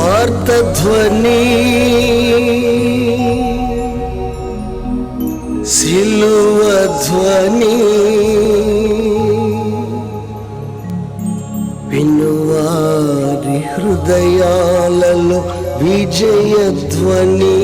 స్వార్థధ్వని సిలువధ్వని వినువారి హృదయాలలో విజయధ్వని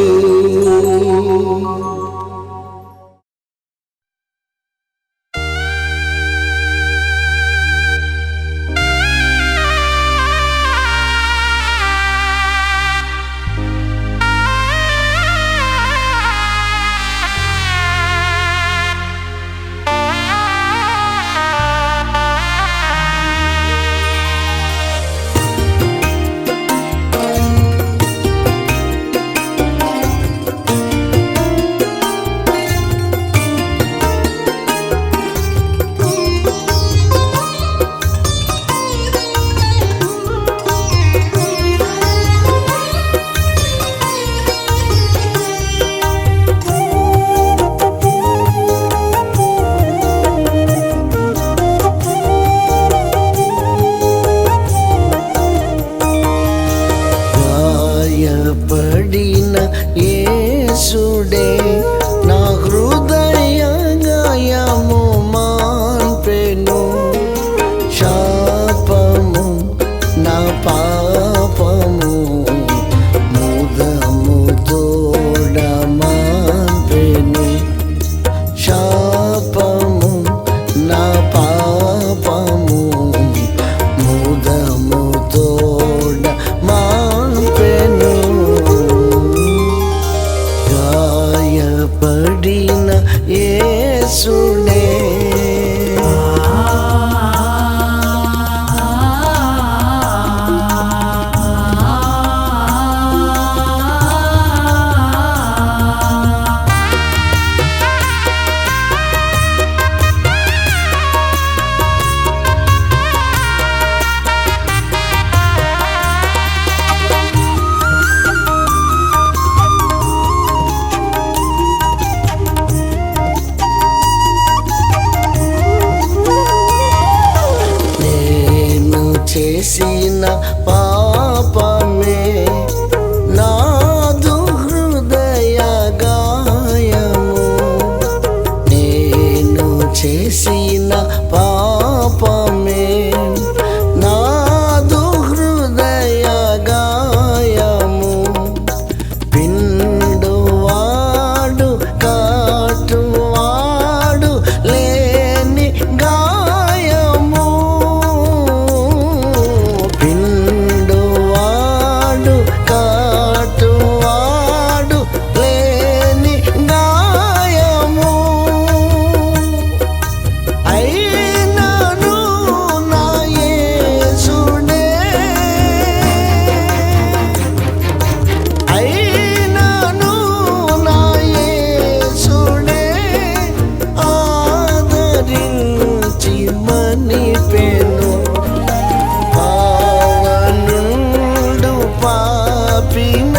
పాపినైనా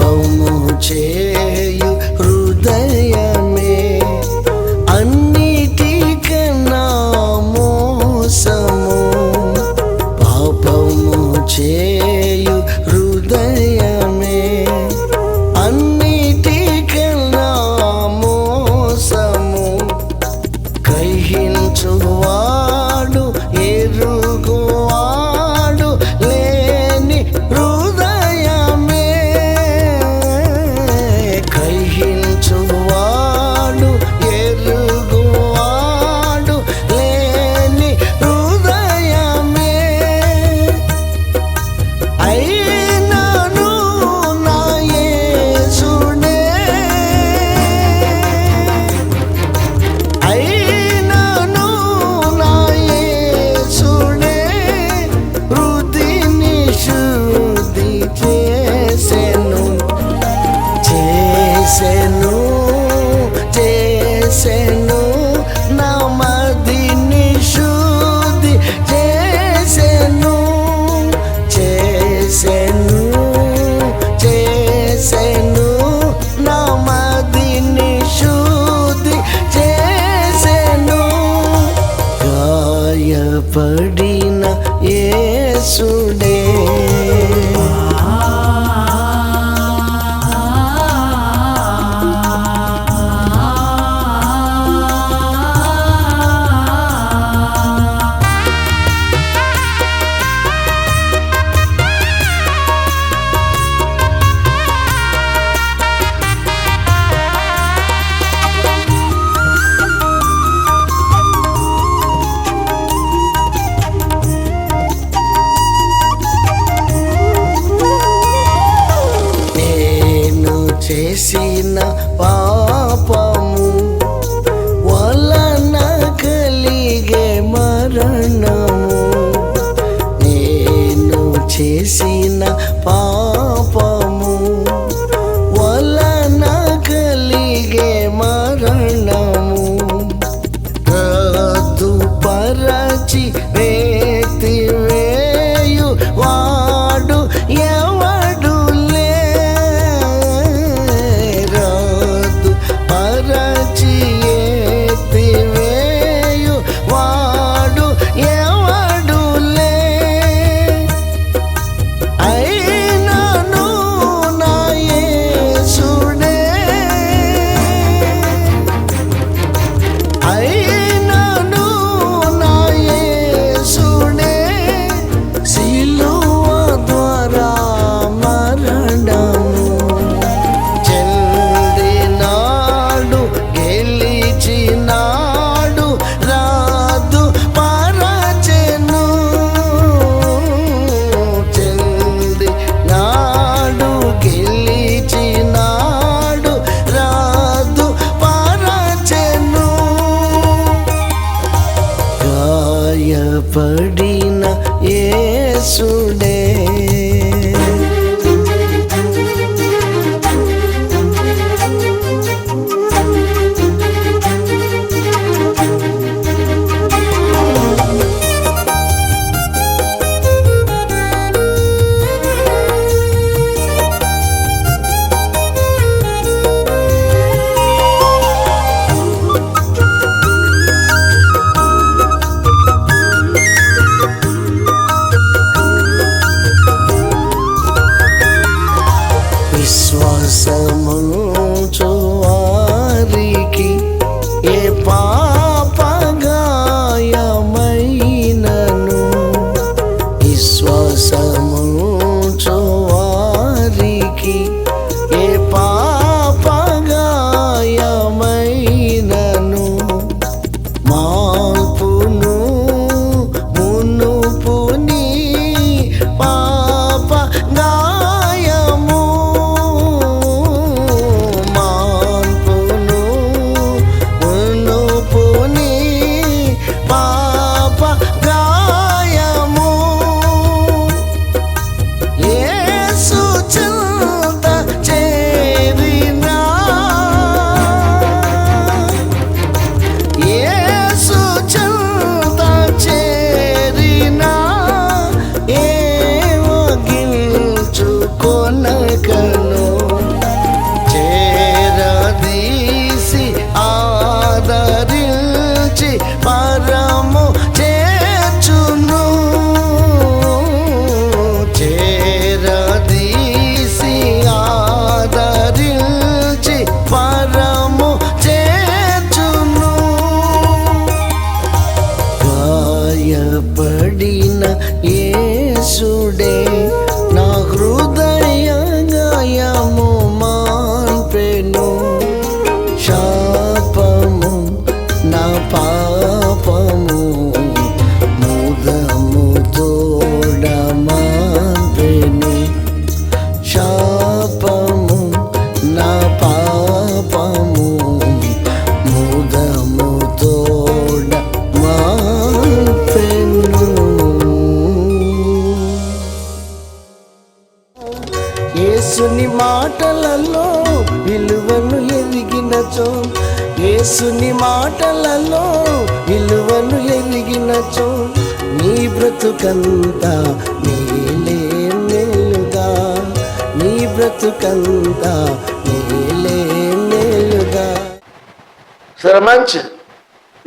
పాపము చేయు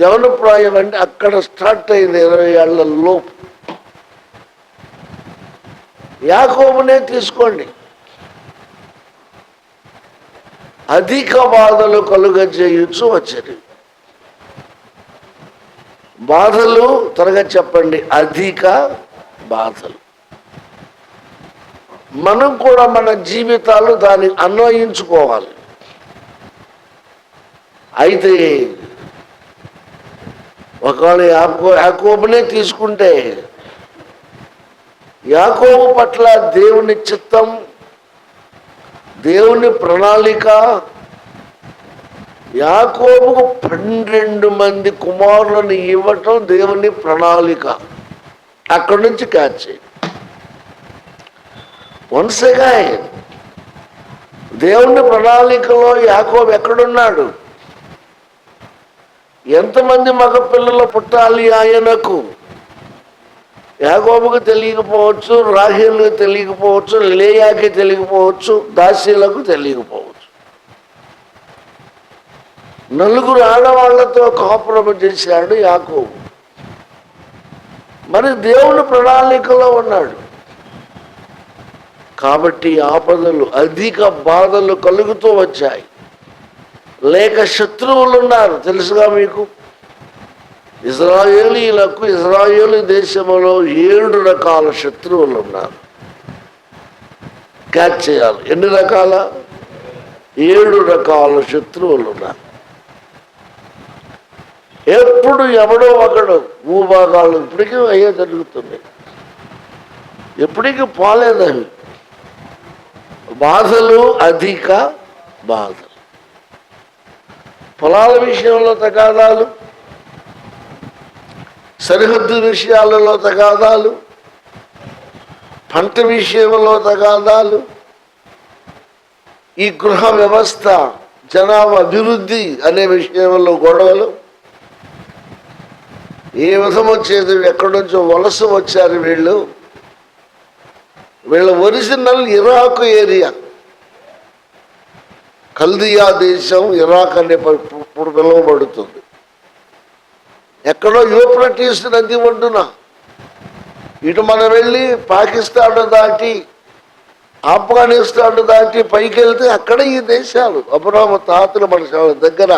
యవన ప్రాయం అంటే అక్కడ స్టార్ట్ అయింది ఇరవై ఏళ్ళ లోపు. యాకోబునే తీసుకోండి. అధిక బాధలు కలుగజేయచ్చు వచ్చేది. బాధలు త్వరగా చెప్పండి. అధిక బాధలు. మనం కూడా మన జీవితాలు దాన్ని అన్వయించుకోవాలి. అయితే ఒకవేళ యాకో యాకోబునే తీసుకుంటే యాకోబు పట్ల దేవుని చిత్తం దేవుని ప్రణాళిక యాకోబుకు పన్నెండు మంది కుమారులను ఇవ్వటం దేవుని ప్రణాళిక. అక్కడి నుంచి క్యాచ్ చేయి. వన్స్ అగైన్ దేవుని ప్రణాళికలో యాకోబు ఎక్కడున్నాడు? ఎంతమంది మగపిల్లలు పుట్టాలి ఆయనకు? యాగోబుకు తెలియకపోవచ్చు రాహేలుకు తెలియకపోవచ్చు లేయాకి తెలియకపోవచ్చు దాసీలకు తెలియకపోవచ్చు. నలుగురు ఆడవాళ్ళతో కాపురం చేశాడు యాకోబు. మరి దేవుని ప్రణాళికలో ఉన్నాడు. కాబట్టి ఆపదలు అధిక బాధలు కలుగుతూ వచ్చాయి. లేక శత్రువులు ఉన్నారు తెలుసుగా మీకు? ఇజ్రాయేలీలకు ఇజ్రాయేలు దేశంలో ఏడు రకాల శత్రువులు ఉన్నారు క్యాచ్ చేయాలి. ఎన్ని రకాల? ఏడు రకాల శత్రువులు ఉన్నారు ఎప్పుడు ఎవడో ఒకడు భూభాగాలు ఇప్పటికీ అయ్యే జరుగుతుంది. ఎప్పటికీ పోలేదవి బాధలు అధిక బాధలు. పొలాల విషయంలో తగాదాలు సరిహద్దు విషయాలలో తగాదాలు పంట విషయంలో తగాదాలు ఈ గృహ వ్యవస్థ జనాభా అభివృద్ధి అనే విషయంలో గొడవలు. ఏ విధం వచ్చేది ఎక్కడి నుంచో వలస వచ్చారు వీళ్ళు. వీళ్ళ ఒరిజినల్ ఇరాక్ ఏరియా. కల్దియా దేశం ఇరాక్ అనే ఇప్పుడు పిలువబడుతుంది. ఎక్కడో యూప్రటీస్ నది ఒడ్డున. ఇటు మనం వెళ్ళి పాకిస్తాన్ దాటి ఆఫ్ఘనిస్తాన్ దాటి పైకి వెళ్తే అక్కడ ఈ దేశాలు అబ్రాహ్మ తాతలు మన దగ్గర.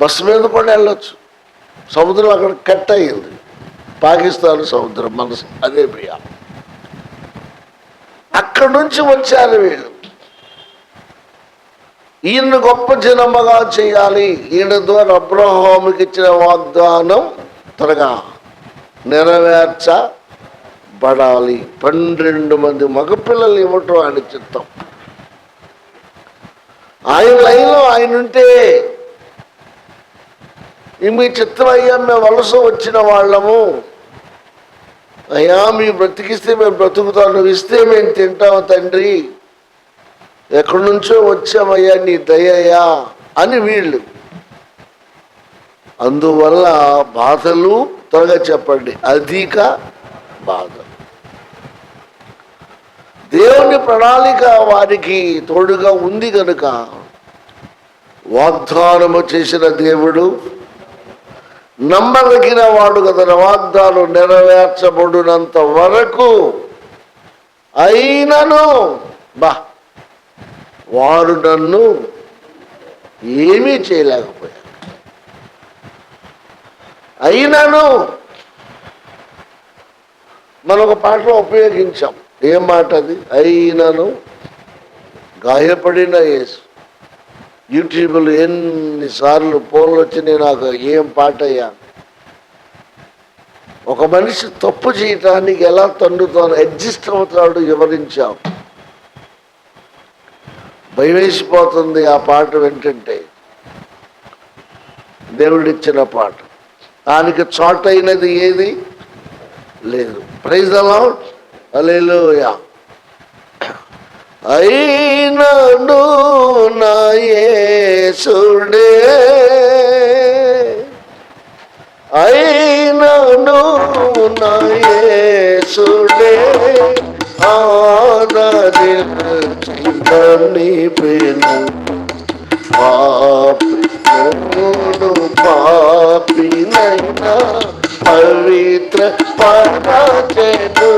బస్సు మీద కూడా వెళ్ళొచ్చు. సముద్రం అక్కడ కట్ అయ్యింది. పాకిస్తాన్ సముద్రం మన అరేబియా. అక్కడి నుంచి వచ్చారు వీళ్ళు. ఈయన గొప్ప జనముగా చేయాలి. ఈయన ద్వారా అబ్రహాముకి ఇచ్చిన వాగ్దానం త్వరగా నెరవేర్చబడాలి. పన్నెండు మంది మగపిల్లలు ఇవ్వటం ఆయన చిత్తం ఆయన లైన్లో ఆయన ఉంటే మీ చిత్తం అయ్యా మేము వలస వచ్చిన వాళ్ళము అయ్యా మీ బ్రతికిస్తే మేము బ్రతుకుతాం నువ్వు ఇస్తే మేము తింటాం తండ్రి. ఎక్కడి నుంచో వచ్చామయ్యా నీ దయ్యా అని వీళ్ళు. అందువల్ల బాధలు త్వరగా చెప్పండి. అధిక బాధ. దేవుని ప్రణాళిక వారికి తోడుగా ఉంది కనుక వాగ్దానము చేసిన దేవుడు నమ్మదగిన వాడు కదా వాగ్దానం నెరవేర్చబడినంత వరకు అయినను. బా వారు నన్ను ఏమీ చేయలేకపోయారు. అయినను మనం ఒక పాటలో ఉపయోగించాం. ఏం మాట అది అయినను గాయపడిన యేసు. యూట్యూబ్లో ఎన్నిసార్లు ఫోన్లు వచ్చినాయి నాకు ఏం పాటయ్యా ఒక మనిషి తప్పు చేయటానికి ఎలా తండుతాను అడ్జస్ట్ అవుతాడు వివరించాం భయమేసిపోతుంది ఆ పాట ఏంటంటే దేవుడిచ్చిన పాట. దానికి చోటైనది ఏది? లేదు. ప్రైజ్ అలా అలేలుయా అయినడు నాయసుడే అయినడు నాయసుడే ఆదరి చింతని పేను పాపిడు నైనా పవిత్ర పరచెను.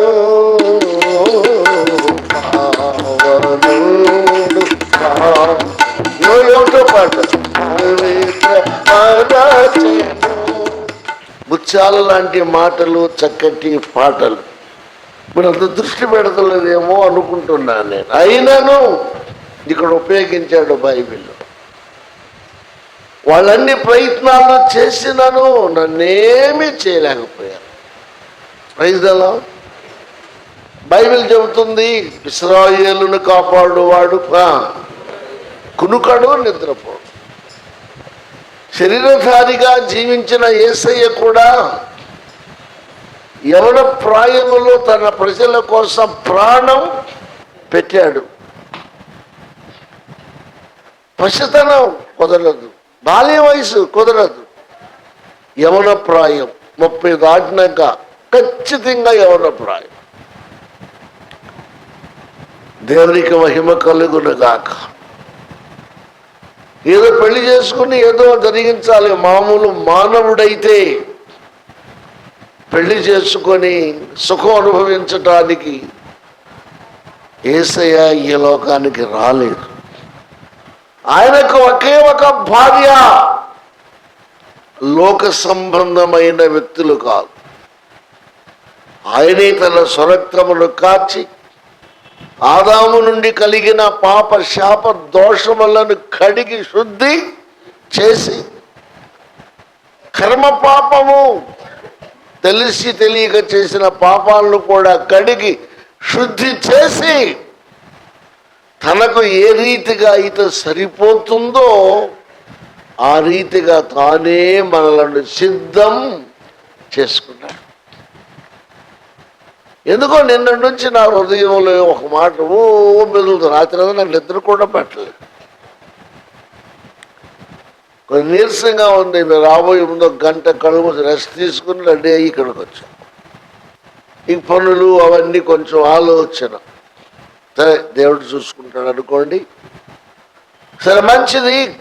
పావులతో ముత్యాల లాంటి మాటలు చక్కటి పాటలు. మీరు అంత దృష్టి పెడతలేదేమో అనుకుంటున్నాను నేను. అయినాను ఇక్కడ ఉపయోగించాడు బైబిల్. వాళ్ళన్ని ప్రయత్నాలు చేసినాను నన్నేమీ చేయలేకపోయాను. ప్రైజ్లో బైబిల్ చెబుతుంది ఇస్రాయేలును కాపాడువాడు కునుకడు నిద్రపోడు శరీరధారిగా జీవించిన యేసయ్య కూడా యవన ప్రాయములో తన ప్రజల కోసం ప్రాణం పెట్టాడు. పసితనం కుదరదు బాల్య వయసు కుదరదు. యవన ప్రాయం ముప్పై దాటినాక ఖచ్చితంగా యవన ప్రాయం. దేవునికి మహిమ కలుగును గాక ఏదో పెళ్ళి చేసుకుని ఏదో జరిగించాలి. మామూలు మానవుడైతే పెళ్ళి చేసుకొని సుఖం అనుభవించటానికి ఏసయ్య ఈ లోకానికి రాలేదు. ఆయనకు ఒకే ఒక భార్య. లోక సంబంధమైన వ్యక్తులు కాదు. ఆయనే తన స్వరక్తమును కాచి ఆదాము నుండి కలిగిన పాప శాప దోషములను కడిగి శుద్ధి చేసి కర్మ పాపము తెలిసి తెలియక చేసిన పాపాలను కూడా కడిగి శుద్ధి చేసి తనకు ఏ రీతిగా అయితే సరిపోతుందో ఆ రీతిగా తానే మనలను సిద్ధం చేసుకున్నాడు. ఎందుకో నిన్న నుంచి నా హృదయంలో ఒక మాట ఓ మెదులుతుంది రాత్రి అంతా నాకు నిద్ర కూడా పెట్టలేదు. కొంచెం నీరసంగా ఉంది మీరు రాబోయే ముందు ఒక గంట కళ్ళు రెస్ట్ తీసుకుని రెడీ అయ్యి ఇక్కడికి వచ్చాం. ఈ పనులు అవన్నీ కొంచెం ఆలోచన. సరే దేవుడు చూసుకుంటాడు అనుకోండి. సరే మంచిది.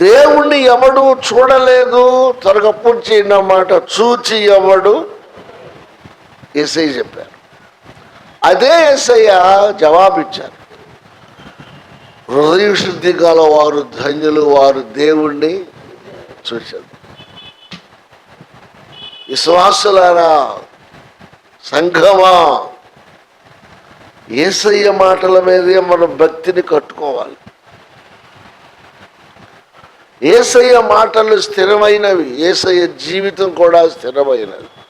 దేవుణ్ణి ఎవడు చూడలేదు. త్వరగా పూర్తి చేయండి అన్నమాట. చూచి ఎవడు ఎస్ఐ చెప్పారు. అదే ఎస్ఐ జవాబిచ్చారు. హృదయ శుద్ధి గల వారు ధన్యులు వారు దేవుణ్ణి చూశారు. విశ్వాసులారా సంఘమా ఏసయ్య మాటల మీదే మన భక్తిని కట్టుకోవాలి. ఏసయ్య మాటలు స్థిరమైనవి ఏసయ్య జీవితం కూడా స్థిరమైనది.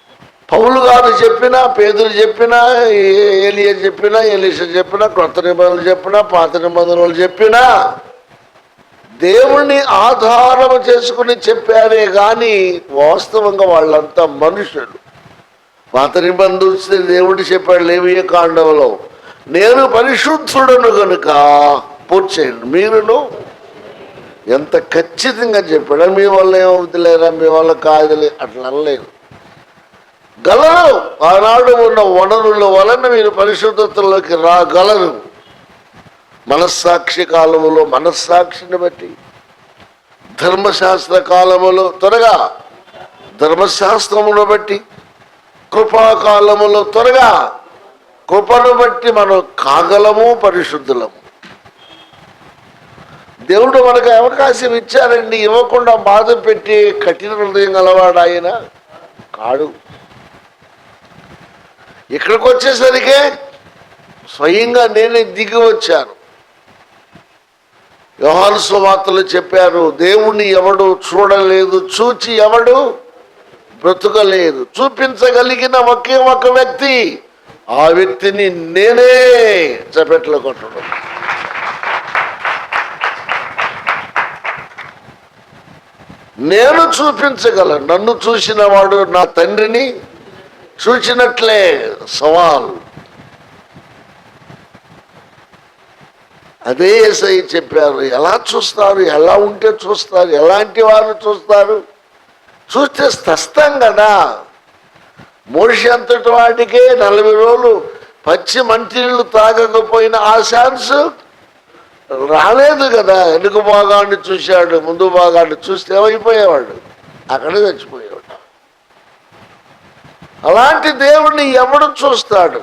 పౌలు గారు చెప్పినా పేదలు చెప్పినా ఏ- చెప్పినా ఎలీష చెప్పినా కొత్త నిబంధనలు చెప్పినా పాత నిబంధనలు చెప్పినా దేవుణ్ణి ఆధారం చేసుకుని చెప్పారే కానీ వాస్తవంగా వాళ్ళంతా మనుషులు. పాత నిబంధన చూస్తే దేవుడు చెప్పాడు లేవియ కాండంలో నేను పరిశుద్ధుడను గనుక పూర్తి చేయండి మీరును? ఎంత ఖచ్చితంగా చెప్పాడు. మీ వల్ల ఏమవుతులేరా? మీ వల్ల కాదులే. అట్లా అనలేదు. గలరు. ఆనాడు ఉన్న వనరుల వలన మీరు పరిశుద్ధతలోకి రాగలరు మనస్సాక్షి కాలములో మనస్సాక్షిని బట్టి. ధర్మశాస్త్ర కాలములో త్వరగా ధర్మశాస్త్రమును బట్టి కృపాకాలములో త్వరగా కృపను బట్టి మనం కాగలము పరిశుద్ధులము. దేవుడు మనకు అవకాశం ఇచ్చారండి. ఇవ్వకుండా బాధ పెట్టి కఠిన హృదయం గలవాడు ఆయన కాడు. ఇక్కడికి వచ్చేసరికి స్వయంగా నేనే దిగి వచ్చాను. యోహాను సువార్తలు చెప్పారు దేవుణ్ణి ఎవడు చూడలేదు చూచి ఎవడు బ్రతుకలేదు. చూపించగలిగిన ఒకే ఒక వ్యక్తి ఆ వ్యక్తిని నేనే చపెట్లో కొట్టడం నేను చూపించగలను. నన్ను చూసిన వాడు నా తండ్రిని చూచినట్లే సవాల్. అదే ఏసై చెప్పారు ఎలా చూస్తారు ఎలా ఉంటే చూస్తారు ఎలాంటి వారు చూస్తారు? చూస్తే స్పష్టం కదా. మనిషి అంతటి వాటికే నలభై రోజులు పచ్చి మంచినీళ్ళు తాగకపోయిన ఆ ఛాన్స్ రాలేదు కదా. వెనుక భాగాన్ని చూశాడు ముందు భాగాన్ని చూస్తే ఏమైపోయేవాడు? అక్కడే చచ్చిపోయేవాడు. అలాంటి దేవుణ్ణి ఎవడు చూస్తాడు?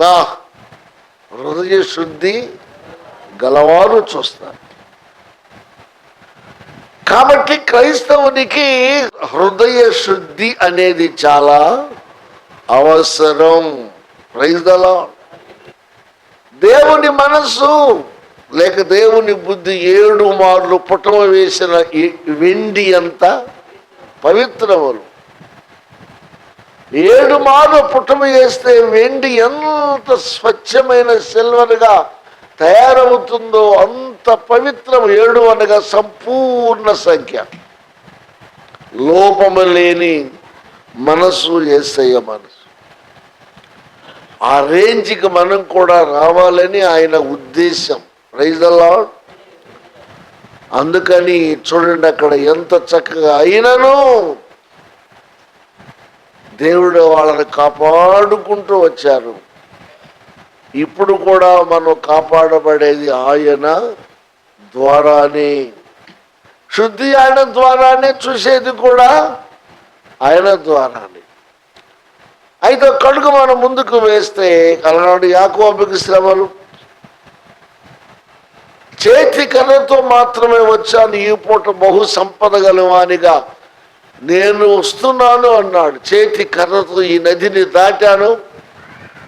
నా హృదయ శుద్ధి గలవారు చూస్తారు. కాబట్టి క్రైస్తవునికి హృదయ శుద్ధి అనేది చాలా అవసరం. ప్రైజ్దలా దేవుని మనస్సు లేక దేవుని బుద్ధి ఏడు మార్లు పుటమ వేసిన వెండి అంత పవిత్రములు. ఏడు మార్లు పుటమ చేస్తే వెండి ఎంత స్వచ్ఛమైన సిల్వర్గా తయారవుతుందో అంత పవిత్రం ఏడు అనగా సంపూర్ణ సంఖ్య. లోపము లేని మనసు ఏసయ్య మనసు ఆ రేంజ్కి మనం కూడా రావాలని ఆయన ఉద్దేశం. ప్రైజ్ లార్డ్ అందుకని చూడండి అక్కడ ఎంత చక్కగా అయినను. దేవుడు వాళ్ళని కాపాడుకుంటూ వచ్చారు. ఇప్పుడు కూడా మనం కాపాడబడేది ఆయన ద్వారానే. శుద్ధి ఆయన ద్వారానే చూసేది కూడా ఆయన ద్వారానే. అయితే కడుగు మనం ముందుకు వేస్తే అలనాడు యాకోబికి శ్రమలు. చేతి కర్రతో మాత్రమే వచ్చాను ఈ పూట బహు సంపద గలవానిగా. నేను వస్తున్నాను అన్నాడు. చేతి కర్రతో ఈ నదిని దాటాను.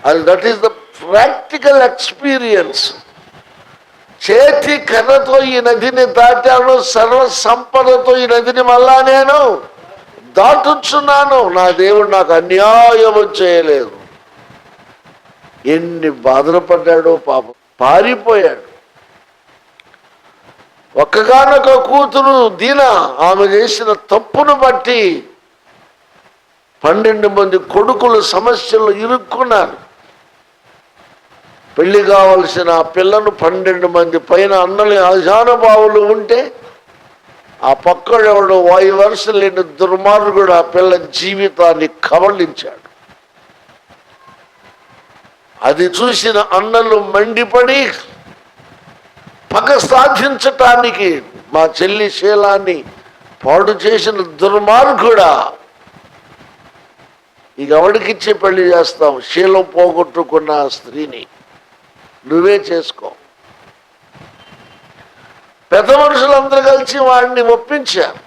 అది that is the practical experience చేతి కర్రతో ఈ నదిని దాటాను సర్వ సంపదతో ఈ నదిని మళ్ళా నేను దాటుచున్నాను. నా దేవుడు నాకు అన్యాయం చేయలేదు. ఎన్ని బాధలు పడ్డాడో పాపం. పారిపోయాడు. ఒక్కగానొక కూతురు దీన? ఆమె చేసిన తప్పును బట్టి పన్నెండు మంది కొడుకులు సమస్యలు ఇరుక్కున్నారు. పెళ్ళి కావలసిన పిల్లను పన్నెండు మంది పైన అన్నలు అజానుభావులు ఉంటే ఆ పక్కడెవడు వాయు వరుస లేని దుర్మార్గుడు ఆ పిల్ల జీవితాన్ని కవళించాడు అది చూసిన అన్నలు మండిపడి పగ సాధించటానికి మా చెల్లి శీలాన్ని పాడు చేసిన దుర్మార్గుడా. ఇక ఎవడికిచ్చి పెళ్ళి చేస్తాం? శీలం పోగొట్టుకున్న స్త్రీని నువ్వే చేసుకో. పెద్ద మనుషులందరూ కలిసి వాడిని ఒప్పించారు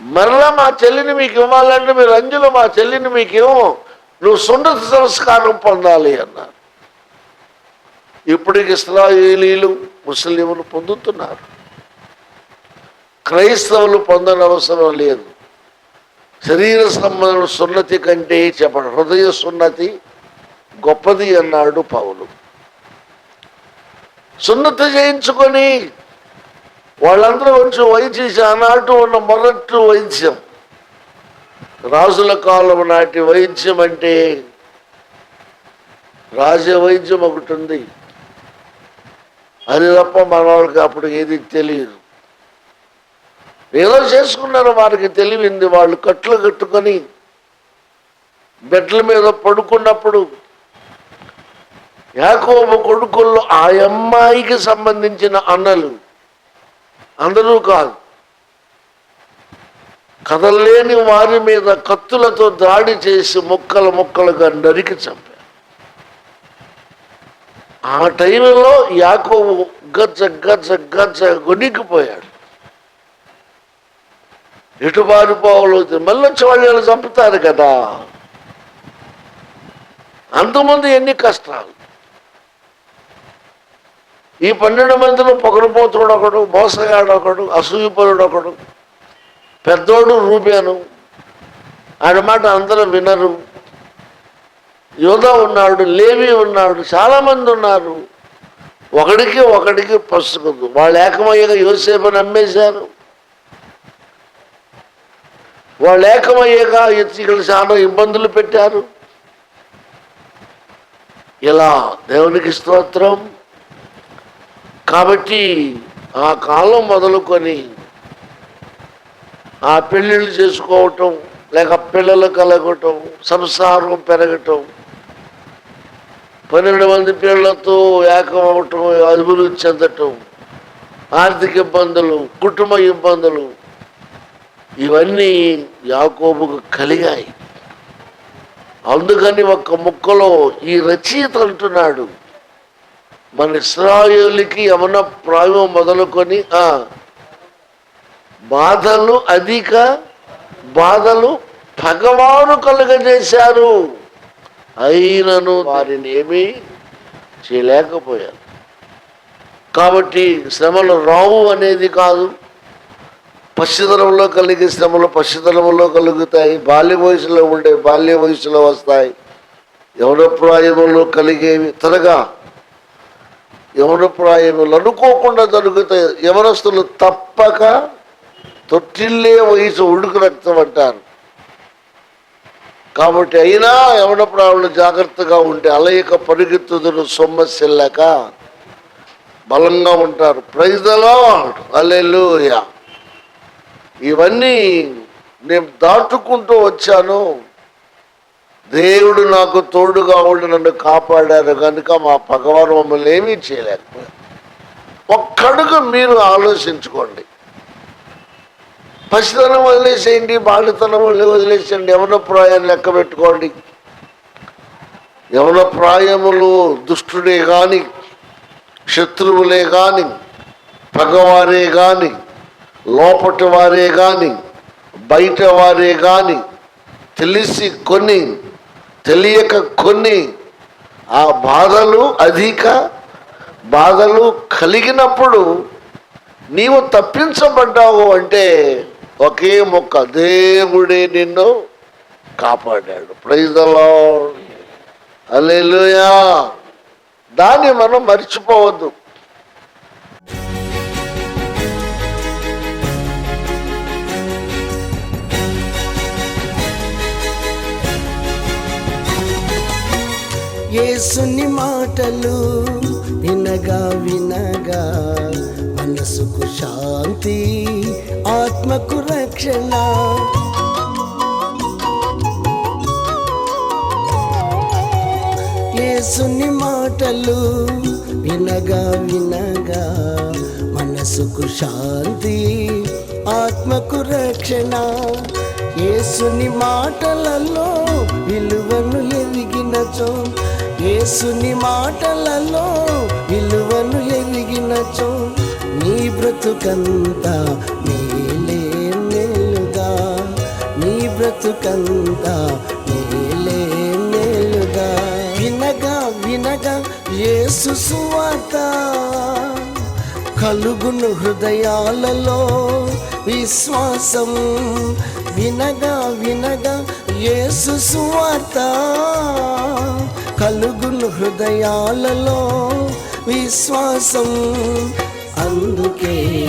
మరలా మా చెల్లిని మీకు ఇవ్వాలంటే మీరు అంజులు మా చెల్లిని మీకు ఇవ్వము. నువ్వు సున్నత సంస్కారం పొందాలి అన్నారు. ఇప్పటికి ఇస్రాయేలీలు ముస్లింలు పొందుతున్నారు. క్రైస్తవులు పొందనవసరం లేదు. శరీర సంబంధం సున్నతి కంటే చెప్పండి హృదయ సున్నతి గొప్పది అన్నాడు పౌలు. సున్నతి చేయించుకొని వాళ్ళందరూ కొంచెం వైద్యం ఆనాటు ఉన్న మొదటి వైద్యం. రాజుల కాలం నాటి వైద్యం అంటే రాజవైద్యం ఒకటి ఉంది. అది తప్ప మన వాళ్ళకి అప్పుడు ఏది తెలియదు. ఏదో చేసుకున్నారు వారికి తెలివింది. వాళ్ళు కట్లు కట్టుకొని బెడ్ల మీద పడుకున్నప్పుడు యాకోబు కొడుకుల్లో ఆ అమ్మాయికి సంబంధించిన అన్నలు. అందరూ కాదు. కదలేని వారి మీద కత్తులతో దాడి చేసి ముక్కలు ముక్కలుగా నరికి చంపారు. ఆ టైంలో యాకోబు గజ్జ గజ్జ గజ్జ గొనికిపోయాడు ఎటు పారిపోవాలో మళ్ళీ వచ్చి వాళ్ళు చంపుతారు కదా. అంతమంది ఎన్ని కష్టాలు. ఈ పన్నెండు మందిలో పొగరపోతుడు ఒకడు మోసగాడు ఒకడు అసూయపరుడు ఒకడు పెద్దోడు రూపాను ఆడమాట అందరూ వినరు. యోధ ఉన్నాడు లేవి ఉన్నాడు చాలామంది ఉన్నారు. ఒకడికి ఒకడికి పసుకుంది వాళ్ళు ఏకమయ్యగా యోసేపుని అమ్మేశారు. వాళ్ళు ఏకమయ్యాక ఇక్కడ చాలా ఇబ్బందులు పెట్టారు. ఇలా దేవునికి స్తోత్రం. కాబట్టి ఆ కాలం మొదలుకొని ఆ పెళ్ళిళ్ళు చేసుకోవటం లేక పిల్లలు కలగటం సంసారం పెరగటం పన్నెండు మంది పిల్లలతో ఏకమవటం అభివృద్ధి చెందటం ఆర్థిక ఇబ్బందులు కుటుంబ ఇబ్బందులు ఇవన్నీ యాకోబుకు కలిగాయి. అందుకని ఒక్క ముక్కలో ఈ రచయిత అంటున్నాడు మన ఇస్రాయులకి యమన ప్రాయం మొదలుకొని ఆ, బాధలు అధిక బాధలు భగవాను కలుగజేశారు. అయినను వారిని ఏమీ చేయలేకపోయారు. కాబట్టి శ్రమలు రావు అనేది కాదు. పశ్చితనంలో కలిగే శ్రమలు పశ్చితనంలో కలుగుతాయి. బాల్య వయసులో ఉండే బాల్య వయసులో వస్తాయి. యవన ప్రాయములో కలిగేవి త్వరగా యవన ప్రాయములు అనుకోకుండా జరుగుతాయి. యవనస్తులు తప్పక తొట్టిల్లే వయసు ఉడుకు రక్తం అంటారు. కాబట్టి అయినా ఎవడప్పుడు ఆవిడ జాగ్రత్తగా ఉంటే అలయక పరిగెత్తుదురు సొమ్మసిల్లక బలంగా ఉంటారు. ప్రైజ్లో అల్లెలుయా ఇవన్నీ నేను దాటుకుంటూ వచ్చాను. దేవుడు నాకు తోడుగా ఉండి నన్ను కాపాడారు కనుక మా భగవాన్ మమ్మల్ని ఏమీ చేయలేకపోయారు. ఒక్కడుగు మీరు ఆలోచించుకోండి. పసితనం వదిలేసేయండి బాలితనం వదిలేసేయండి. యవన ప్రాయాన్ని లెక్క పెట్టుకోండి. యవన ప్రాయములు దుష్టుడే కానీ శత్రువులే కానీ పగవారే కానీ లోపటి వారే కానీ బయట వారే కానీ తెలిసి కొన్ని తెలియక కొన్ని ఆ బాధలు అధిక బాధలు కలిగినప్పుడు నీవు తప్పించబడ్డావు అంటే ఒకే మొక్క దేవుడే నిన్ను కాపాడాడు. ప్రైజలో అలెలుయా దాన్ని మనం మర్చిపోవద్దు. ఏసుని మాటలు వినగా వినగా మనసుకు శాంతి ఆత్మకు రక్షణ. యేసుని మాటలు వినగా వినగా మనసుకు శాంతి ఆత్మకు రక్షణ. యేసుని మాటలలో విలువను ఎదిగినచో యేసుని మాటలలో విలువను ఎదిగినచో నీ బ్రతుకంతా నీ బ్రతుకంతా మేలే మేలుగా. వినగా వినగా యేసు సువార్త. కలుగును హృదయాలలో విశ్వాసం. వినగా వినగా యేసు సువార్త. కలుగును హృదయాలలో విశ్వాసం. అందుకే